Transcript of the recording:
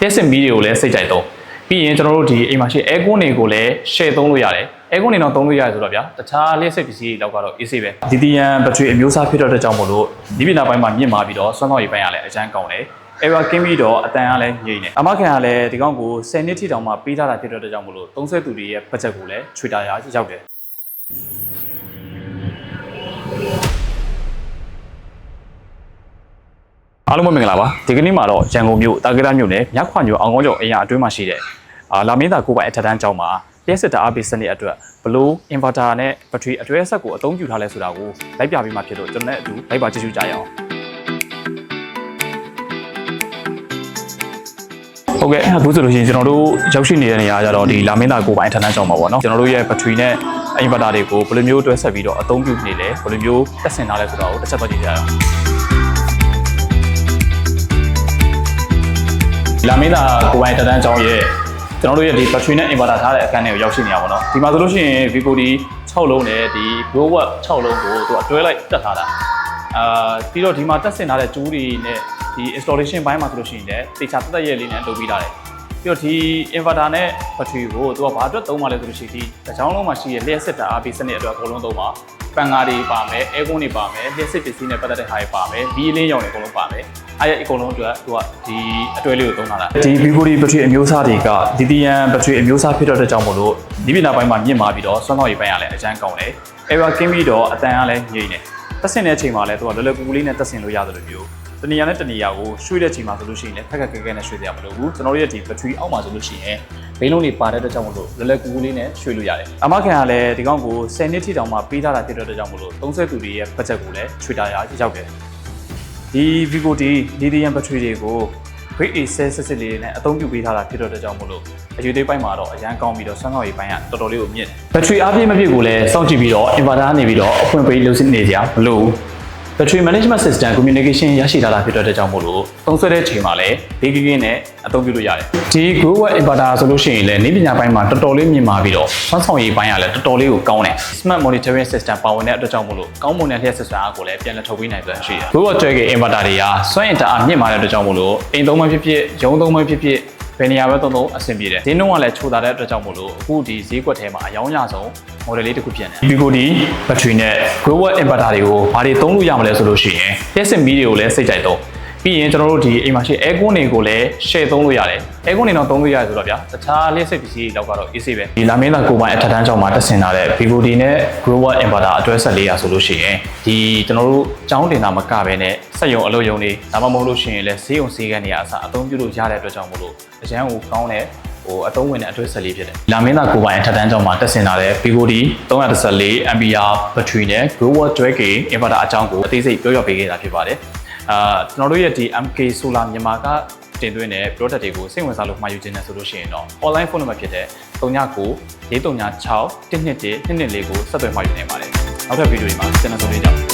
လျှက်စစ်မီးတွေကိုလည်းစိတ်ကြိုက်သုံးပြီးရင်ကျွန်တော်တို့ဒီအိမ်မှာရှိ air con တွေကိုလည်း share သုံးလို့ရတယ် air con တွေတော့သုံးလို့ရတယ်ဆိုတော့ဗျာတခြားလျှက်စစ်ပစ္စည်းတွေတော့ကတော့ easy ပဲဒီတီယန်ဘက်ထရီအမျိုးအစားဖြစ်တော့တဲ့ကြောင့်မို့လို့ဒီပြည်နာပိုင်းမှာမြင့်မာပြီးတော့စွမ်းဆောင်ရည်ပိုင်းကလည်းအကျန်းကောင်းတယ် error ကင်းပြီးတော့အတန်ကလည်းငြိမ့်နေအမခံကလည်းဒီကောင်ကို10နှစ်ထိတောင်မှပေးထားတာဖြစ်တော့တဲ့ကြောင့်မို့လို့သုံးဆွဲသူတွေရဲ့ budget ကိုလည်းချွေတာရရောက်တယ် အားလုံးပဲမင်္ဂလာပါဒီကနေ့မှာတော့ရန်ကုန်မြို့တာဂီတာမြို့နယ်မြခွာမြို့အောင်ကောင်းကျော်အရာအတွင်းမှာရှိတဲ့အာလာမင်းသာကိုပိုင်အထက်တန်းကျောင်းမှာလျှက်စစ်တာအားပေးစနစ်အတွက်ဘလို့ inverter နဲ့ battery အတွဲဆက်ကိုအသုံးပြုထားလဲဆိုတာကိုလိုက်ပြပေးမှဖြစ်လို့ကျွန်တော်နဲ့အတူလိုက်ပါကြည့်ရှုကြရအောင်ဟုတ်ကဲ့အခုဆိုလို့ရှိရင်ကျွန်တော်တို့ရောက်ရှိနေတဲ့နေရာကကြတော့ဒီလာမင်းသာကိုပိုင်အထက်တန်းကျောင်းမှာပေါ့နော်ကျွန်တော်တို့ရဲ့ battery နဲ့ inverter တွေကိုဘယ်လိုမျိုးတွဲဆက်ပြီးတော့အသုံးပြုနေလဲဘယ်လိုမျိုးတက်ဆင်ထားလဲဆိုတာကိုတစ်ချက်တော့ကြည့်ကြရအောင် လာမင်းသာကိုပိုင်တတန်းကျောင်းရဲ့ကျွန်တော်တို့ရဲ့ဒီ battery နဲ့ inverter ထားတဲ့အခန်းထဲကိုရောက်ရှိနေရပါတော့ဒီမှာဆိုလို့ရှိရင် Vivo ဒီ6လုံးနဲ့ဒီ Growatt 6လုံးကိုသူကတွဲလိုက်တက်ထားတာအာပြီးတော့ဒီမှာတက်ဆင်ထားတဲ့ကျိုးတွေနဲ့ဒီ installation ဘိုင်းမှာဆိုလို့ရှိရင်လည်းတေချာတက်တက်ရဲ့လေးနဲ့လုပ်ပြီးထားတယ်ပြီးတော့ဒီ inverter နဲ့ battery ကိုသူကဘာအတွက်သုံးပါလဲဆိုလို့ရှိရင်ဒီတစ်ချောင်းလုံးမှာရှိတဲ့လျှက်စစ်တာအားပေးစနစ်အတွက်အကုန်လုံးသုံးပါပန်ကားတွေပါမယ် air con တွေပါမယ်လျှက်စစ်ပစ္စည်းနဲ့ပတ်သက်တဲ့ဟာတွေပါမယ်ဘီးလင်းရောင်တွေအကုန်လုံးပါမယ် အဲ့ဒီအကုန်လုံးအတွက်သူကဒီအတွဲလေးကိုသုံးထားတာဒီ Vivo ဒီ battery အမျိုးအစားတွေကဒီတီယန် battery အမျိုးအစားဖြစ်တော့တဲ့ကြောင့်မို့လို့ဒီပြည်နာပိုင်းမှာမြင့်မာပြီးတော့စွမ်းဆောင်ရည်ပိုင်းကလည်းအကျန်းကောင်းတယ် error ကင်းပြီးတော့အတန်ကလည်းငြိမ့်တယ်တက်ဆင်တဲ့အချိန်မှာလည်းသူကလွယ်လွယ်ကူကူလေးနဲ့တက်ဆင်လို့ရတယ်လို့မျိုးတနေရာနဲ့တနေရာကိုရွှေ့တဲ့အချိန်မှာဆိုလို့ရှိရင်လည်းခက်ခက်ခဲခဲနဲ့ရွှေ့ရမလို့ဘူးကျွန်တော်တို့ရဲ့ဒီ battery အောက်မှာဆိုလို့ရှိရင်ဘိန်းလုံးတွေပါတဲ့အတွက်ကြောင့်မို့လို့လွယ်လွယ်ကူကူလေးနဲ့ရွှေ့လို့ရတယ်အမခံကလည်းဒီကောင်ကို10နှစ်ထိတောင်မှပေးထားတာဖြစ်တဲ့အတွက်ကြောင့်မို့လို့သုံးဆွဲသူတွေရဲ့ budget ကိုလည်းရွှေ့တာရရောက်တယ် ဒီ Vivo D lithium battery တွေကို grade A ဆဲစစ်စစ်လေးနဲ့အသုံးပြုပေးထားတာဖြစ်တော့တဲ့ကြောင့်မို့လို့အယူသေးပိုင်းမှာတော့အရန်ကောင်းပြီးတော့ဆွမ်းဆောင်ရည်ပိုင်းကတော်တော်လေးကိုမြင့်တယ်။ battery အားပြည့်မပြည့်ကိုလည်းစောင့်ကြည့်ပြီးတော့ inverter နေပြီးတော့အဖွင့်ပေးလို့စနေကြမလို့ battery management system communication ရရှိထားတာဖြစ်တော့တဲ့ကြောင့်မို့လို့သုံးဆွဲတဲ့ချိန်မှာလည်းဘေးကင်းကင်းနဲ့အသုံးပြုလို့ရတယ်။ဒီ Growatt inverter ဆိုလို့ရှိရင်လည်းနေပညာပိုင်းမှာတော်တော်လေးမြင့်မာပြီးတော့ဆွမ်းဆောင်ရည်ပိုင်းကလည်းတော်တော်လေးကိုကောင်းတယ်။ smart monitoring system ပါဝင်တဲ့အတွက်ကြောင့်မို့လို့ကောင်းမွန်တဲ့လျှက်စစ်စွမ်းအားကိုလည်းပြန်လည်ထုတ်ပေးနိုင်စွမ်းရှိတယ်။ Growatt ကျွဲက inverter တွေကစွမ်းအင်တအားမြင့်မာတဲ့အတွက်ကြောင့်မို့လို့အိမ်သုံးမှဖြစ်ဖြစ်ရုံးသုံးမှဖြစ်ဖြစ်ဘယ်နေရာပဲသုံးသုံးအဆင်ပြေတယ်။ဒီနှုန်းကလည်းချိုးတာတဲ့အတွက်ကြောင့်မို့လို့အခုဒီဈေးကွက်ထဲမှာအယောင်းရဆုံး model လေးတစ်ခုဖြစ်နေတယ်။ Vivo ဒီ battery နဲ့ Growatt inverter တွေကိုဘာတွေသုံးလို့ရမလဲဆိုလို့ရှိရင်လျှက်စစ်မီးတွေကိုလည်းစိတ်ကြိုက်သုံးပြီးရင်ကျွန်တော်တို့ဒီအိမ်မှာရှိ air con တွေကိုလည်း share သုံးလို့ရတယ် air con တွေတော့သုံးလို့ရတယ်ဆိုတော့ဗျာတခြားလျှက်စစ်ပစ္စည်းတွေတော့ကတော့ easy ပဲဒီလာမင်းသာကိုပိုင်အထက်တန်းကျောင်းမှာတက်ဆင်ထားတဲ့ Vivo D နဲ့ Growatt inverter အတွဲဆက်လေးရဆိုလို့ရှိရင်ဒီကျွန်တော်တို့ကျောင်းတင်တာမကဘဲနဲ့စက်ရုံအလုပ်ရုံတွေဒါမှမဟုတ်လို့ရှိရင်လည်းဈေးရုံဈေးကန်တွေအစားအသုံးပြုလို့ရတဲ့အတွက်ကြောင့်မို့လို့အရန်ကိုကောင်းတဲ့ ဟိုအသုံးဝင်တဲ့အတွဲဆက်လေးဖြစ်တယ်။လာမင်းသာကိုပိုင်အထက်တန်းကျောင်းမှာတက်ဆင်လာတဲ့ Vivo D 314 ampere battery နဲ့ Growatt 12K inverter အကြောင်းကိုအသေးစိတ်ပြောပြပေးခဲ့တာဖြစ်ပါတယ်။အာကျွန်တော်တို့ရဲ့ဒီ MK Solar မြန်မာကတင်သွင်းတဲ့ product တွေကိုစိတ်ဝင်စားလို့မှာယူခြင်းနဲ့ဆိုလို့ရှိရင်တော့ online phone number ဖြစ်တဲ့39 436 121 224ကိုဆက်သွယ်မှာယူနိုင်ပါတယ်။နောက်ထပ်ဗီဒီယိုတွေမှာကျန်တဲ့ဆုံးလေးကြောင့်